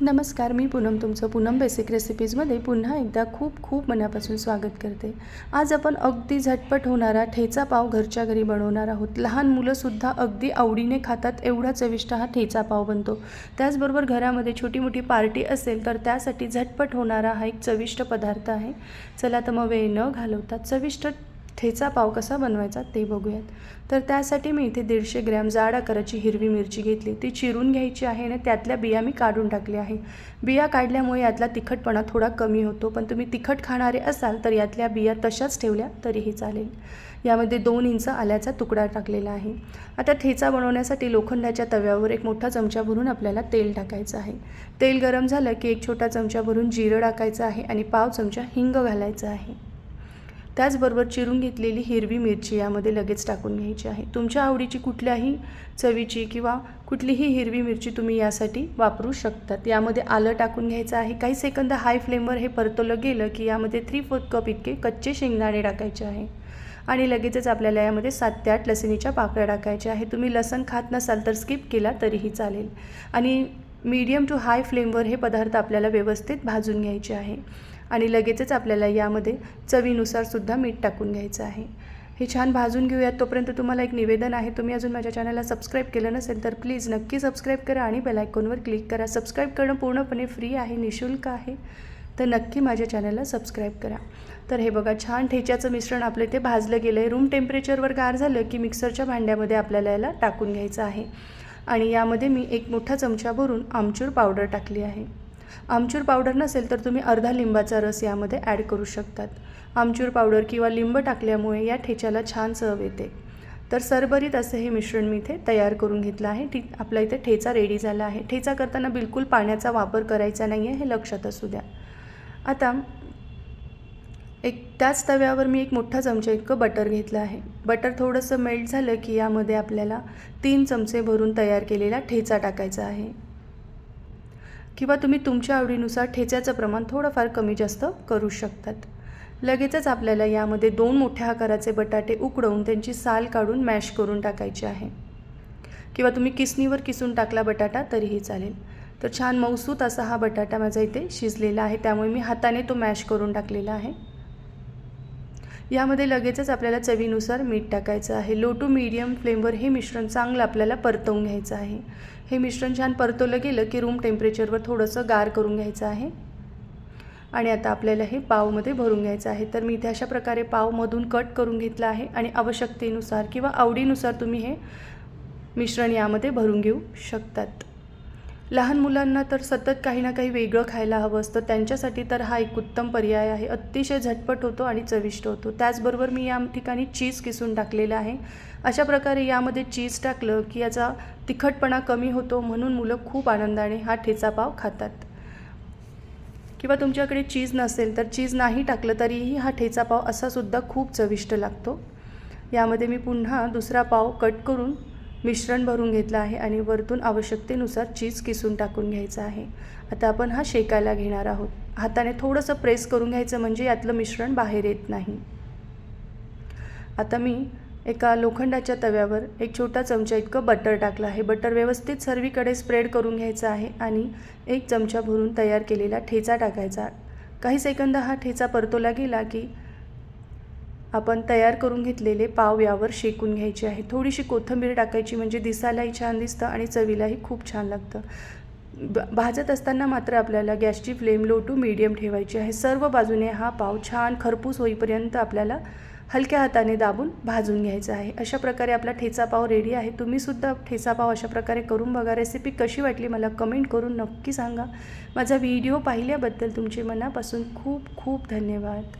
नमस्कार मी पूनम तुमचं पूनम बेसिक रेसिपीजमध्ये पुन्हा एकदा खूप खूप मनापासून स्वागत करते. आज आपण अगदी झटपट होणारा ठेचा पाव घरच्या घरी बनवणार आहोत. लहान मुलंसुद्धा अगदी आवडीने खातात एवढा चविष्ट हा ठेचा पाव बनतो. त्याचबरोबर घरामध्ये छोटी मोठी पार्टी असेल तर त्यासाठी झटपट होणारा हा एक चविष्ट पदार्थ आहे. चला तर मग वेळ न घालवता चविष्ट ठेचा पाव कसा बनवायचा ते बघूयात. तर त्यासाठी मी इथे दीडशे ग्रॅम जाड आकाराची हिरवी मिरची घेतली. ती चिरून घ्यायची आहे आणि त्यातल्या बिया मी काढून टाकल्या आहे. बिया काढल्यामुळे यातला तिखटपणा थोडा कमी होतो पण तुम्ही तिखट खाणारे असाल तर यातल्या बिया तशाच ठेवल्या तरीही चालेल. यामध्ये दोन इंच आल्याचा तुकडा टाकलेला आहे. आता ठेचा बनवण्यासाठी लोखंडाच्या तव्यावर एक मोठा चमचा भरून आपल्याला तेल टाकायचं आहे. तेल गरम झालं की एक छोटा चमचा भरून जिरं टाकायचं आहे आणि पाव चमचा हिंग घालायचं आहे. त्याचबरोबर चिरून घेतलेली हिरवी मिरची यामध्ये लगेच टाकून घ्यायची आहे. तुमच्या आवडीची कुठल्याही चवीची किंवा कुठलीही हिरवी मिरची तुम्ही यासाठी वापरू शकतात. यामध्ये आलं टाकून घ्यायचं आहे. काही सेकंद हाय फ्लेमवर हे परतवलं गेलं की यामध्ये थ्री फोर्थ कप इतके कच्चे शेंगदाणे टाकायचे आहे. आणि लगेचच आपल्याला यामध्ये सात ते आठ लसणीच्या पाकळ्या टाकायच्या आहे तुम्ही लसण खात नसाल तर स्किप केला तरीही चालेल. आणि मीडियम टू हाय फ्लेमवर हे पदार्थ आपल्याला व्यवस्थित भाजून घ्यायचे आहे. आणि लगेचच आपल्याला यामध्ये चवीनुसारसुद्धा मीठ टाकून घ्यायचं आहे. हे छान भाजून घेऊयात. तोपर्यंत तुम्हाला एक निवेदन आहे. तुम्ही अजून माझ्या चॅनलला सबस्क्राईब केलं नसेल तर प्लीज नक्की सबस्क्राईब करा आणि बेलायकॉनवर क्लिक करा. सबस्क्राईब करणं पूर्णपणे फ्री आहे निशुल्क आहे. तर नक्की माझ्या चॅनलला सबस्क्राईब करा. तर हे बघा छान ठेच्याचं मिश्रण आपलं इथे भाजलं गेलं आहे रूम टेम्परेचरवर गार झालं की मिक्सरच्या भांड्यामध्ये आपल्याला याला टाकून घ्यायचं आहे. आणि यामध्ये मी एक मोठा चमचा भरून आमचूर पावडर टाकली आहे. आमचूर पावडर नसेल तर तुम्ही अर्धा लिंबाचा रस यामध्ये ॲड करू शकतात. आमचूर पावडर किंवा लिंब टाकल्यामुळे या ठेच्याला छान चव येते. तर सरभरीत असं हे मिश्रण मी इथे तयार करून घेतलं आहे. ठी आपला इथे ठेचा रेडी झाला आहे. ठेचा करताना बिलकुल पाण्याचा वापर करायचा नाही आहे हे लक्षात असू द्या. आता एक त्याच तव्यावर मी एक मोठा चमचा इतकं बटर घेतलं आहे. बटर थोडंसं मेल्ट झालं की यामध्ये आपल्याला तीन चमचे भरून तयार केलेला ठेचा टाकायचा आहे. किंवा तुम्ही तुमच्या आवडीनुसार ठेच्याचं प्रमाण थोडंफार कमी जास्त करू शकतात. लगेचच आपल्याला यामध्ये दोन मोठ्या आकाराचे बटाटे उकडवून त्यांची साल काढून मॅश करून टाकायची आहे. किंवा तुम्ही किसणीवर किसून टाकला बटाटा तरीही चालेल. तर छान मौसूत असा हा बटाटा माझा इथे शिजलेला आहे. त्यामुळे मी हाताने तो मॅश करून टाकलेला आहे. यामध्ये लगेचच आपल्याला चवीनुसार मीठ टाकायचं आहे. लो टू मीडियम फ्लेमवर हे मिश्रण चांगलं आपल्याला परतवून घ्यायचं आहे. हे मिश्रण छान परतवलं गेलं की रूम टेम्परेचरवर थोडंसं गार करून घ्यायचं आहे. आणि आता आपल्याला हे पावमध्ये भरून घ्यायचं आहे. तर मी इथे अशा प्रकारे पावमधून कट करून घेतलं आहे आणि आवश्यकतेनुसार किंवा आवडीनुसार तुम्ही हे मिश्रण यामध्ये भरून घेऊ शकतात. लहान मुलांना तर सतत काही ना काही वेगळं खायला हवं असतं. त्यांच्यासाठी तर हा एक उत्तम पर्याय आहे. अतिशय झटपट होतो आणि चविष्ट होतो. त्याचबरोबर मी या ठिकाणी चीज किसून टाकलेलं आहे. अशा प्रकारे यामध्ये चीज टाकलं की याचा तिखटपणा कमी होतो म्हणून मुलं खूप आनंदाने हा ठेचा पाव खातात. किंवा तुमच्याकडे चीज नसेल तर चीज नाही टाकलं तरीही हा ठेचा पाव असासुद्धा खूप चविष्ट लागतो. यामध्ये मी पुन्हा दुसरा पाव कट करून मिश्रण भरून घेतलं आहे आणि वरतून आवश्यकतेनुसार चीज किसून टाकून घ्यायचं आहे. आता आपण हा शेकायला घेणार आहोत. हाताने थोडंसं प्रेस करून घ्यायचं म्हणजे यातलं मिश्रण बाहेर येत नाही. आता मी एका लोखंडाच्या तव्यावर एक छोटा चमचा इतकं बटर टाकलं आहे. बटर व्यवस्थित सर्वीकडे स्प्रेड करून घ्यायचं आहे आणि एक चमचा भरून तयार केलेला ठेचा टाकायचा. काही सेकंद हा ठेचा परतोला गेला की आपण तयार करून घेतलेले पाव यावर शेकून घ्यायचे आहे. थोडीशी कोथिंबीर टाकायची म्हणजे दिसायलाही छान दिसतं आणि चवीलाही खूप छान लागतं. ब भाजत असताना मात्र आपल्याला गॅसची फ्लेम लो टू मीडियम ठेवायची आहे. सर्व बाजूने हा पाव छान खरपूस होईपर्यंत आपल्याला हलक्या हाताने दाबून भाजून घ्यायचं आहे. अशा प्रकारे आपला ठेचा पाव रेडी आहे. तुम्हीसुद्धा ठेचा पाव अशा प्रकारे करून बघा. रेसिपी कशी वाटली मला कमेंट करून नक्की सांगा. माझा व्हिडिओ पाहिल्याबद्दल तुमचे मनापासून खूप खूप धन्यवाद.